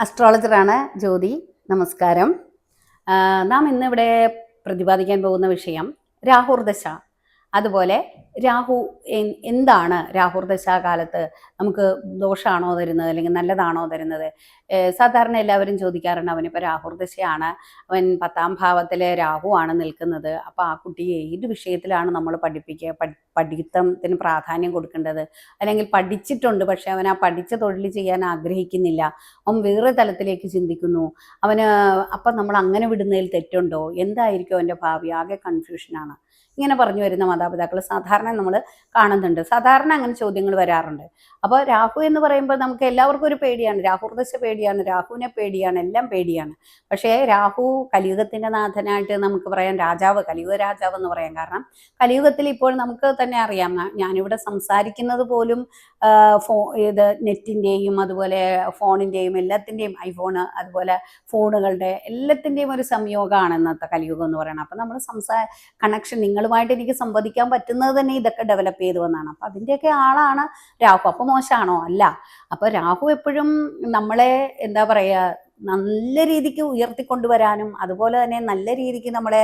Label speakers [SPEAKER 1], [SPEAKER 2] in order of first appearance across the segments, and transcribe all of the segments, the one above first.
[SPEAKER 1] അസ്ട്രോളജറാണ് ജ്യോതി. നമസ്കാരം. നാം ഇന്നിവിടെ പ്രതിപാദിക്കാൻ പോകുന്ന വിഷയം രാഹുർദശ. അതുപോലെ രാഹു എന്താണ് രാഹുർദശ ദശാകാലത്ത് നമുക്ക് ദോഷമാണോ തരുന്നത് അല്ലെങ്കിൽ നല്ലതാണോ തരുന്നത്? സാധാരണ എല്ലാവരും ചോദിക്കാറുണ്ട് അവനിപ്പോൾ രാഹുർദശയാണ് അവൻ പത്താം ഭാവത്തിലെ രാഹു ആണ് നിൽക്കുന്നത്. അപ്പോൾ ആ കുട്ടിയെ ഏത് വിഷയത്തിലാണ് നമ്മൾ പഠിപ്പിക്കുക പഠി പഠിത്തത്തിന് പ്രാധാന്യം കൊടുക്കേണ്ടത്? അല്ലെങ്കിൽ പഠിച്ചിട്ടുണ്ട് പക്ഷേ അവൻ ആ പഠിച്ച തൊഴിൽ ചെയ്യാൻ ആഗ്രഹിക്കുന്നില്ല. അവൻ വേറെ തലത്തിലേക്ക് ചിന്തിക്കുന്നു. അവന് അപ്പം നമ്മൾ അങ്ങനെ വിടുന്നതിൽ തെറ്റുണ്ടോ? എന്തായിരിക്കും അവന്റെ ഭാവി? ആകെ കൺഫ്യൂഷനാണ് ഇങ്ങനെ പറഞ്ഞു വരുന്ന മാതാപിതാക്കൾ സാധാരണ നമ്മൾ കാണുന്നുണ്ട്. സാധാരണ അങ്ങനെ ചോദ്യങ്ങൾ വരാറുണ്ട്. അപ്പോൾ രാഹു എന്ന് പറയുമ്പോൾ നമുക്ക് എല്ലാവർക്കും ഒരു പേടിയാണ്. രാഹുർദശ പേടിയാണ് രാഹുവിനെ പേടിയാണ് എല്ലാം പേടിയാണ്. പക്ഷേ രാഹു കലിയുഗത്തിന്റെ നാഥനായിട്ട് നമുക്ക് പറയാം രാജാവ് കലിയുഗ രാജാവ് എന്ന് പറയാം. കാരണം കലിയുഗത്തിൽ ഇപ്പോൾ നമുക്ക് തന്നെ അറിയാം ഞാനിവിടെ സംസാരിക്കുന്നത് പോലും ഫോ ഇത് നെറ്റിന്റെയും അതുപോലെ ഫോണിന്റെയും എല്ലാത്തിന്റെയും ഐഫോണ് അതുപോലെ ഫോണുകളുടെ എല്ലാത്തിന്റെയും ഒരു സംയോഗമാണ് ഇന്നത്തെ കലിയുഗം എന്ന് പറയുന്നത്. അപ്പം നമ്മൾ സംസാ കണക്ഷൻ നിങ്ങളുമായിട്ട് എനിക്ക് സംവദിക്കാൻ പറ്റുന്നത് തന്നെ ഇതൊക്കെ ഡെവലപ്പ് ചെയ്തു വന്നാണ് അപ്പം അതിന്റെയൊക്കെ ആളാണ് രാഹു. അപ്പം മോശമാണോ അല്ല. അപ്പോൾ രാഹു എപ്പോഴും നമ്മളെ എന്താ പറയുക നല്ല രീതിക്ക് ഉയർത്തിക്കൊണ്ടുവരാനും അതുപോലെ തന്നെ നല്ല രീതിക്ക് നമ്മളെ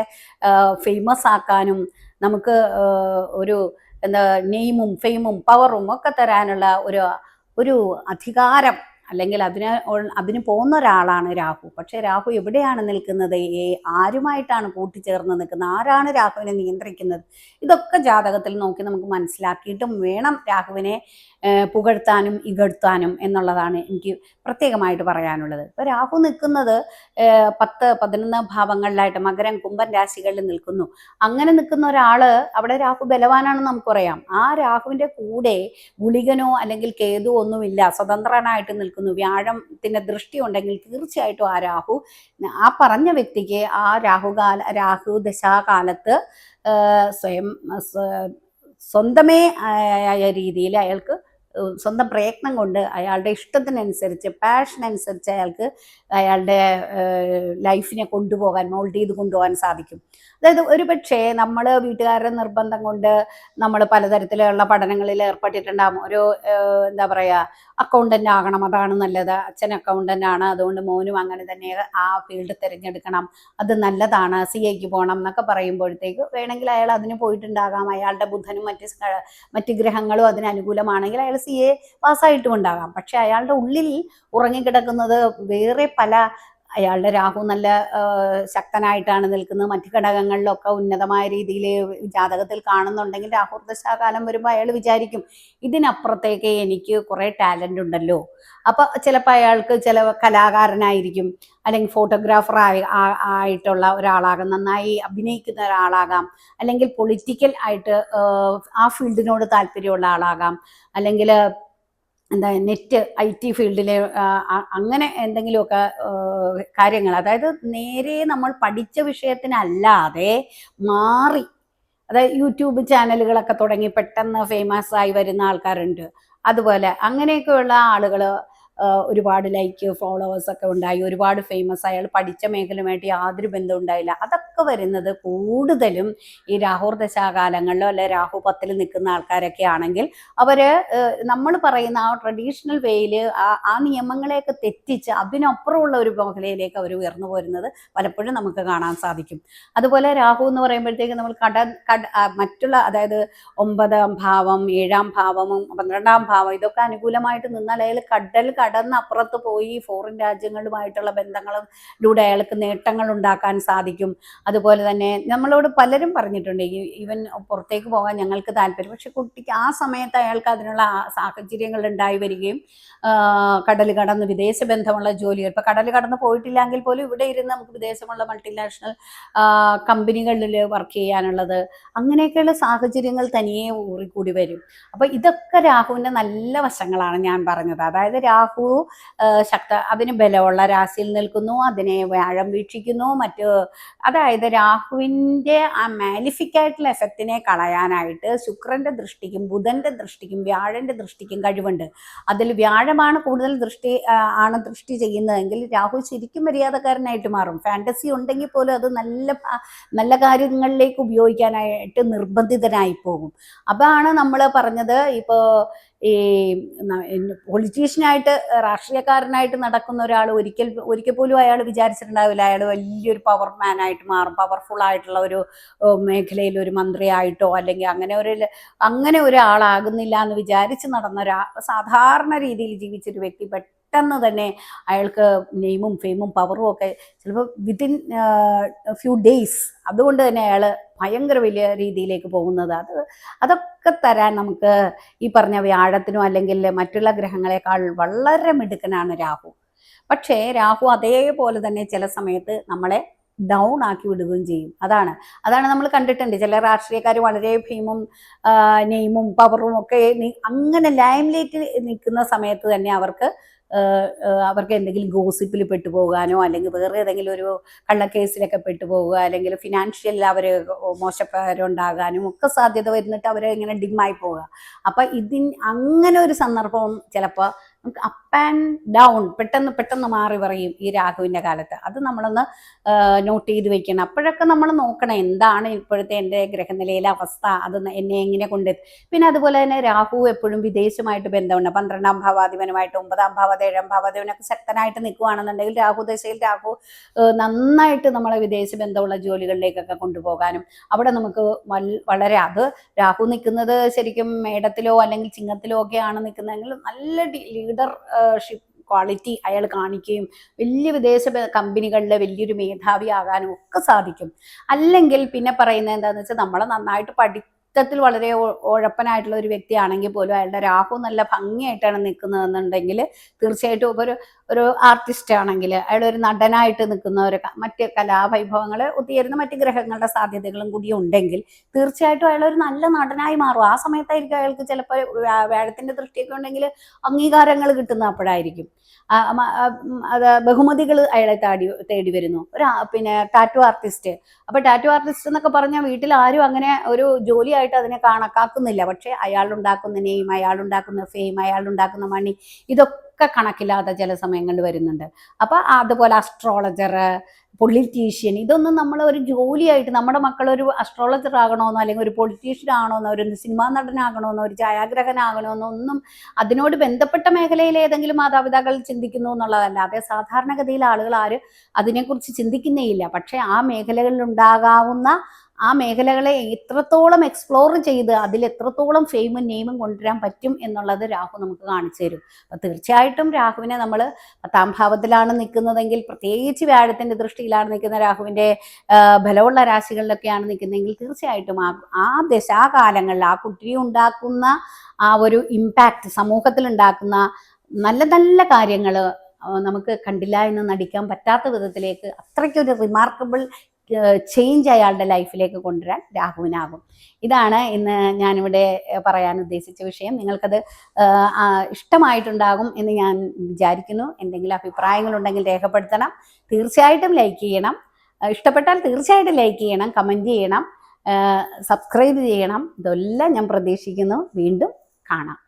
[SPEAKER 1] ഫേമസ് ആക്കാനും നമുക്ക് ഒരു എന്താ നെയിമും ഫെയിമും പവറും ഒക്കെ തരാനുള്ള ഒരു ഒരു അധികാരം അല്ലെങ്കിൽ അതിന് അതിന് പോകുന്ന ഒരാളാണ് രാഹു. പക്ഷേ രാഹു എവിടെയാണ് നിൽക്കുന്നത്? ഏ ആരുമായിട്ടാണ് കൂട്ടിച്ചേർന്ന് നിൽക്കുന്നത്? ആരാണ് രാഹുവിനെ നിയന്ത്രിക്കുന്നത്? ഇതൊക്കെ ജാതകത്തിൽ നോക്കി നമുക്ക് മനസ്സിലാക്കിയിട്ടും വേണം രാഹുവിനെ പുകഴ്ത്താനും ഇകഴ്ത്താനും എന്നുള്ളതാണ് എനിക്ക് പ്രത്യേകമായിട്ട് പറയാനുള്ളത്. ഇപ്പോൾ രാഹു നിൽക്കുന്നത് പത്ത് പതിനൊന്ന് ഭാവങ്ങളിലായിട്ട് മകരം കുംഭൻ രാശികളിൽ നിൽക്കുന്നു. അങ്ങനെ നിൽക്കുന്ന ഒരാൾ അവിടെ രാഹു ബലവാനാണെന്ന് നമുക്കറിയാം. ആ രാഹുവിന്റെ കൂടെ ഗുളികനോ അല്ലെങ്കിൽ കേതു ഒന്നുമില്ല. സ്വതന്ത്രനായിട്ട് നിൽക്കുന്നു. വ്യാഴത്തിന്റെ ദൃഷ്ടി ഉണ്ടെങ്കിൽ തീർച്ചയായിട്ടും ആ രാഹു ആ പറഞ്ഞ വ്യക്തിക്ക് ആ രാഹുകാല രാഹു ദശാകാലത്ത് സ്വയം സ്വ- സ്വന്തമേ ആയ രീതിയിൽ അയാൾക്ക് സ്വന്തം പ്രയത്നം കൊണ്ട് അയാളുടെ ഇഷ്ടത്തിനനുസരിച്ച് പാഷൻ അനുസരിച്ച് അയാൾക്ക് അയാളുടെ ലൈഫിനെ കൊണ്ടുപോകാൻ മോൾഡ് ചെയ്ത് കൊണ്ടുപോകാൻ സാധിക്കും. അതായത് ഒരു പക്ഷേ നമ്മൾ വീട്ടുകാരുടെ നിർബന്ധം കൊണ്ട് നമ്മൾ പലതരത്തിലുള്ള പഠനങ്ങളിൽ ഏർപ്പെട്ടിട്ടുണ്ടാകും ഒരു എന്താ പറയുക അക്കൗണ്ടന്റ് ആകണം അതാണ് നല്ലത്. അച്ഛൻ അക്കൗണ്ടന്റ് ആണ് അതുകൊണ്ട് മോനും അങ്ങനെ തന്നെ ആ ഫീൽഡ് തിരഞ്ഞെടുക്കണം. അത് നല്ലതാണ്. സി എക്ക് പോകണം എന്നൊക്കെ പറയുമ്പോഴത്തേക്ക് വേണമെങ്കിൽ അയാൾ അതിന് പോയിട്ടുണ്ടാകാം. അയാളുടെ ബുധനും മറ്റ് മറ്റ് ഗ്രഹങ്ങളും അതിന് അനുകൂലമാണെങ്കിൽ അയാൾ സി എ പാസ്സായിട്ടും ഉണ്ടാകാം. പക്ഷെ അയാളുടെ ഉള്ളിൽ ഉറങ്ങിക്കിടക്കുന്നത് വേറെ പല അയാളുടെ രാഹു നല്ല ശക്തനായിട്ടാണ് നിൽക്കുന്നത്. മറ്റു ഘടകങ്ങളിലൊക്കെ ഉന്നതമായ രീതിയിൽ ജാതകത്തിൽ കാണുന്നുണ്ടെങ്കിൽ രാഹു ദശാകാലം വരുമ്പോൾ അയാൾ വിചാരിക്കും ഇതിനപ്പുറത്തേക്ക് എനിക്ക് കുറേ ടാലന്റ് ഉണ്ടല്ലോ. അപ്പോൾ ചിലപ്പോൾ അയാൾക്ക് ചില കലാകാരനായിരിക്കും അല്ലെങ്കിൽ ഫോട്ടോഗ്രാഫർ ആയി ആയിട്ടുള്ള ഒരാളാകാം നന്നായി അഭിനയിക്കുന്ന ഒരാളാകാം അല്ലെങ്കിൽ പൊളിറ്റിക്കൽ ആയിട്ട് ആ, ഫീൽഡിനോട് താല്പര്യമുള്ള ആളാകാം അല്ലെങ്കിൽ എന്താ നെറ്റ് ഐ ടി ഫീൽഡിലെ അങ്ങനെ എന്തെങ്കിലുമൊക്കെ കാര്യങ്ങൾ. അതായത് നേരെ നമ്മൾ പഠിച്ച വിഷയത്തിനല്ലാതെ മാറി. അതായത് യൂട്യൂബ് ചാനലുകളൊക്കെ തുടങ്ങി പെട്ടെന്ന് ഫേമസ് ആയി വരുന്ന ആൾക്കാരുണ്ട്. അതുപോലെ അങ്ങനെയൊക്കെയുള്ള ആളുകൾ ഒരുപാട് ലൈക്ക് ഫോളോവേഴ്സ് ഒക്കെ ഉണ്ടായി. ഒരുപാട് ഫേമസ് അയാൾ പഠിച്ച മേഖലയുമായിട്ട് യാതൊരു ബന്ധം ഉണ്ടായില്ല. അതൊക്കെ വരുന്നത് കൂടുതലും ഈ രാഹുർ ദശാകാലങ്ങളിലോ അല്ലെ രാഹു പത്തിൽ നിൽക്കുന്ന ആൾക്കാരൊക്കെ ആണെങ്കിൽ അവർ നമ്മൾ പറയുന്ന ആ ട്രഡീഷണൽ വേയിൽ ആ നിയമങ്ങളെയൊക്കെ തെറ്റിച്ച് അതിനപ്പുറമുള്ള ഒരു മേഖലയിലേക്ക് അവർ ഉയർന്നു പോരുന്നത് പലപ്പോഴും നമുക്ക് കാണാൻ സാധിക്കും. അതുപോലെ രാഹു എന്ന് പറയുമ്പോഴത്തേക്ക് നമ്മൾ കട കട മറ്റുള്ള അതായത് ഒമ്പതാം ഭാവം ഏഴാം ഭാവവും പന്ത്രണ്ടാം ഭാവം ഇതൊക്കെ അനുകൂലമായിട്ട് നിന്നാൽ അയാൾ കടൽ കടന്ന് അപ്പുറത്ത് പോയി ഫോറിൻ രാജ്യങ്ങളുമായിട്ടുള്ള ബന്ധങ്ങളിലൂടെ അയാൾക്ക് നേട്ടങ്ങൾ ഉണ്ടാക്കാൻ സാധിക്കും. അതുപോലെ തന്നെ നമ്മളോട് പലരും പറഞ്ഞിട്ടുണ്ട് ഈവൻ പുറത്തേക്ക് പോകാൻ ഞങ്ങൾക്ക് താല്പര്യം. പക്ഷെ കുട്ടിക്ക് ആ സമയത്ത് അയാൾക്ക് അതിനുള്ള സാഹചര്യങ്ങൾ ഉണ്ടായി വരികയും കടൽ കടന്ന് വിദേശ ബന്ധമുള്ള ജോലികൾ. ഇപ്പൊ കടൽ കടന്ന് പോയിട്ടില്ലെങ്കിൽ പോലും ഇവിടെ ഇരുന്ന് നമുക്ക് വിദേശമുള്ള മൾട്ടിനാഷണൽ കമ്പനികളിൽ വർക്ക് ചെയ്യാനുള്ളത് അങ്ങനെയൊക്കെയുള്ള സാഹചര്യങ്ങൾ തനിയെ ഊറിക്കൂടി വരും. അപ്പൊ ഇതൊക്കെ രാഹുവിന്റെ നല്ല വശങ്ങളാണ് ഞാൻ പറഞ്ഞത്. അതായത് രാഹു ആ, ശക്ത അതിന് ബലമുള്ള രാശിയിൽ നിൽക്കുന്നു. അതിനെ വ്യാഴം വീക്ഷിക്കുന്നു. മറ്റ് അതായത് രാഹുവിന്റെ ആ മാലിഫിക്കായിട്ടുള്ള എഫക്റ്റിനെ കളയാനായിട്ട് ശുക്രന്റെ ദൃഷ്ടിക്കും ബുധന്റെ ദൃഷ്ടിക്കും വ്യാഴന്റെ ദൃഷ്ടിക്കും കഴിവുണ്ട്. അതിൽ വ്യാഴമാണ് കൂടുതൽ ദൃഷ്ടി ആണ് ദൃഷ്ടി ചെയ്യുന്നതെങ്കിൽ രാഹു ശരിക്കും മര്യാദക്കാരനായിട്ട് മാറും. ഫാന്റസി ഉണ്ടെങ്കിൽ പോലും അത് നല്ല നല്ല കാര്യങ്ങളിലേക്ക് ഉപയോഗിക്കാനായിട്ട് നിർബന്ധിതനായി പോകും. അപ്പോൾ ആണ് നമ്മൾ പറഞ്ഞത്. ഇപ്പോൾ ഈ പൊളിറ്റീഷ്യനായിട്ട് രാഷ്ട്രീയക്കാരനായിട്ട് നടക്കുന്ന ഒരാൾ ഒരിക്കൽ ഒരിക്കൽ പോലും അയാൾ വിചാരിച്ചിട്ടുണ്ടാവില്ല. അയാൾ വലിയൊരു പവർ മാനായിട്ട് മാറും. പവർഫുൾ ആയിട്ടുള്ള ഒരു മേഖലയിൽ ഒരു മന്ത്രിയായിട്ടോ അല്ലെങ്കിൽ അങ്ങനെ ഒരു അങ്ങനെ ഒരാളാകുന്നില്ല എന്ന് വിചാരിച്ച് നടന്ന ഒരാ സാധാരണ രീതിയിൽ ജീവിച്ചൊരു വ്യക്തി പെട്ടെന്ന് തന്നെ അയാൾക്ക് നെയിമും ഫെയിമും പവറും ഒക്കെ ചിലപ്പോൾ വിത്തിൻ ഫ്യൂ ഡേയ്സ് അതുകൊണ്ട് തന്നെ അയാൾ ഭയങ്കര വലിയ രീതിയിലേക്ക് പോകുന്നത്. അത് അതൊക്കെ തരാൻ നമുക്ക് ഈ പറഞ്ഞ വ്യാഴത്തിനോ അല്ലെങ്കിൽ മറ്റുള്ള ഗ്രഹങ്ങളെക്കാൾ വളരെ മിടുക്കനാണ് രാഹു. പക്ഷേ രാഹു അതേപോലെ തന്നെ ചില സമയത്ത് നമ്മളെ ഡൗൺ ആക്കി വിടുകയും ചെയ്യും. അതാണ്. അതാണ് നമ്മൾ കണ്ടിട്ടുണ്ട്. ചില രാഷ്ട്രീയക്കാർ വളരെ ഫെയിമും നെയിമും പവറും ഒക്കെ അങ്ങനെ ലൈം ലൈറ്റിൽ നിൽക്കുന്ന സമയത്ത് തന്നെ അവർക്ക് അവർക്ക് എന്തെങ്കിലും ഗോസിപ്പിൽ പെട്ടുപോകാനോ അല്ലെങ്കിൽ വേറെ ഏതെങ്കിലും ഒരു കള്ളക്കേസിലൊക്കെ പെട്ടുപോകുക അല്ലെങ്കിൽ ഫിനാൻഷ്യൽ അവർ മോശക്കാരുണ്ടാകാനും ഒക്കെ സാധ്യത വരുന്നിട്ട് അവർ ഇങ്ങനെ ഡിമ്മായി പോവുക അപ്പം ഇതിൻ അങ്ങനെ ഒരു സന്ദർഭം ചിലപ്പോൾ നമുക്ക് ആൻഡ് ഡൗൺ പെട്ടെന്ന് പെട്ടെന്ന് മാറി പറയും ഈ രാഹുവിന്റെ കാലത്ത്. അത് നമ്മളൊന്ന് നോട്ട് ചെയ്ത് വെക്കണം. അപ്പോഴൊക്കെ നമ്മൾ നോക്കണം എന്താണ് ഇപ്പോഴത്തെ എന്റെ ഗ്രഹനിലയിലെ അവസ്ഥ. അത് എന്നെ എങ്ങനെ കൊണ്ട് പിന്നെ അതുപോലെ തന്നെ രാഹു എപ്പോഴും വിദേശമായിട്ട് ബന്ധമുണ്ട്. പന്ത്രണ്ടാം ഭാവാധിപനുമായിട്ട് ഒമ്പതാം ഭാവത ഏഴാം ഭാവാധിപനൊക്കെ ശക്തനായിട്ട് നിൽക്കുകയാണെന്നുണ്ടെങ്കിൽ രാഹു ദശയിൽ രാഹു നന്നായിട്ട് നമ്മളെ വിദേശ ബന്ധമുള്ള ജോലികളിലേക്കൊക്കെ കൊണ്ടുപോകാനും അവിടെ നമുക്ക് വളരെ അത് രാഹു നിൽക്കുന്നത് ശരിക്കും മേടത്തിലോ അല്ലെങ്കിൽ ചിങ്ങത്തിലോ ഒക്കെയാണ് നിൽക്കുന്നതെങ്കിൽ നല്ല ലീഡർഷിപ്പ് ക്വാളിറ്റി അയാൾ കാണിക്കുകയും വലിയ വിദേശ കമ്പനികളിലെ വലിയൊരു മേധാവി ആകാനും ഒക്കെ സാധിക്കും. അല്ലെങ്കിൽ പിന്നെ പറയുന്നത് എന്താണെന്ന് വെച്ചാൽ നമ്മളെ നന്നായിട്ട് പഠിത്തത്തിൽ വളരെ ഉഴപ്പനായിട്ടുള്ള ഒരു വ്യക്തിയാണെങ്കിൽ പോലും അയാളുടെ രാഹു നല്ല ഭംഗിയായിട്ടാണ് നിൽക്കുന്നതെന്നുണ്ടെങ്കിൽ തീർച്ചയായിട്ടും ഇപ്പോൾ ഒരു ഒരു ആർട്ടിസ്റ്റ് ആണെങ്കിൽ അയാൾ ഒരു നടനായിട്ട് നിൽക്കുന്ന ഒരു മറ്റ് കലാവൈഭവങ്ങൾ ഒത്തുചേരുന്ന മറ്റ് ഗ്രഹങ്ങളുടെ സാധ്യതകളും കൂടി ഉണ്ടെങ്കിൽ തീർച്ചയായിട്ടും അയാൾ ഒരു നല്ല നടനായി മാറും. ആ സമയത്തായിരിക്കും അയാൾക്ക് ചിലപ്പോൾ വേഴത്തിന്റെ ദൃഷ്ടിയൊക്കെ ഉണ്ടെങ്കിൽ അംഗീകാരങ്ങൾ കിട്ടുന്ന അപ്പോഴായിരിക്കും. അത് ബഹുമതികൾ അയാളെ താടി തേടി വരുന്നു. ഒരു പിന്നെ ടാറ്റു ആർട്ടിസ്റ്റ് അപ്പൊ ടാറ്റു ആർട്ടിസ്റ്റ് എന്നൊക്കെ പറഞ്ഞാൽ വീട്ടിൽ ആരും അങ്ങനെ ഒരു ജോലിയായിട്ട് അതിനെ കണക്കാക്കുന്നില്ല പക്ഷെ അയാളുണ്ടാക്കുന്ന നെയിം അയാളുണ്ടാക്കുന്ന ഫെയിം അയാളുണ്ടാക്കുന്ന മണി ഇതൊക്കെ കണക്കില്ലാതെ ചില സമയങ്ങളിൽ വരുന്നുണ്ട്. അപ്പൊ അതുപോലെ അസ്ട്രോളജർ പൊളിറ്റീഷ്യൻ. ഇതൊന്നും നമ്മൾ ഒരു ജോലിയായിട്ട് നമ്മുടെ മക്കൾ ഒരു അസ്ട്രോളജർ ആകണമെന്നോ അല്ലെങ്കിൽ ഒരു പൊളിറ്റീഷ്യൻ ആകണമെന്നോ ഒരു സിനിമാ നടനാകണമെന്നോ ഒരു ഛായാഗ്രഹനാകണമെന്നോ ഒന്നും അതിനോട് ബന്ധപ്പെട്ട മേഖലയിൽ ഏതെങ്കിലും മാതാപിതാക്കൾ ചിന്തിക്കുന്നു എന്നുള്ളതല്ലാതെ സാധാരണഗതിയിൽ ആളുകൾ ആര് അതിനെക്കുറിച്ച് ചിന്തിക്കുന്നേയില്ല. പക്ഷേ ആ മേഖലകളിൽ ഉണ്ടാകാവുന്ന ആ മേഖലകളെ എത്രത്തോളം എക്സ്പ്ലോർ ചെയ്ത് അതിൽ എത്രത്തോളം ഫെയിമും നെയിമും കൊണ്ടുവരാൻ പറ്റും എന്നുള്ളത് രാഹു നമുക്ക് കാണിച്ചു തരും. അപ്പം തീർച്ചയായിട്ടും രാഹുവിനെ നമ്മൾ പത്താം ഭാവത്തിലാണ് നിൽക്കുന്നതെങ്കിൽ പ്രത്യേകിച്ച് വ്യാഴത്തിന്റെ ദൃഷ്ടിയിലാണ് നിൽക്കുന്ന രാഹുവിന്റെ ബലമുള്ള രാശികളിലൊക്കെയാണ് നിൽക്കുന്നതെങ്കിൽ തീർച്ചയായിട്ടും ആ ആ ദശാകാലങ്ങളിൽ ആ കുട്ടി ഉണ്ടാക്കുന്ന ആ ഒരു ഇമ്പാക്റ്റ് സമൂഹത്തിൽ ഉണ്ടാക്കുന്ന നല്ല നല്ല കാര്യങ്ങൾ നമുക്ക് കണ്ടില്ല എന്ന് നടിക്കാൻ പറ്റാത്ത വിധത്തിലേക്ക് അത്രയ്ക്കൊരു റിമാർക്കബിൾ ചേഞ്ച് അയാളുടെ ലൈഫിലേക്ക് കൊണ്ടുവരാൻ രാഹുവിനാകും ഇതാണ് ഇന്ന് ഞാനിവിടെ പറയാൻ ഉദ്ദേശിച്ച വിഷയം. നിങ്ങൾക്കത് ഇഷ്ടമായിട്ടുണ്ടാകും എന്ന് ഞാൻ വിചാരിക്കുന്നു. എന്തെങ്കിലും അഭിപ്രായങ്ങളുണ്ടെങ്കിൽ രേഖപ്പെടുത്തണം. തീർച്ചയായിട്ടും ലൈക്ക് ചെയ്യണം. ഇഷ്ടപ്പെട്ടാൽ തീർച്ചയായിട്ടും ലൈക്ക് ചെയ്യണം കമന്റ് ചെയ്യണം സബ്സ്ക്രൈബ് ചെയ്യണം. ഇതെല്ലാം ഞാൻ പ്രതീക്ഷിക്കുന്നു. വീണ്ടും കാണാം.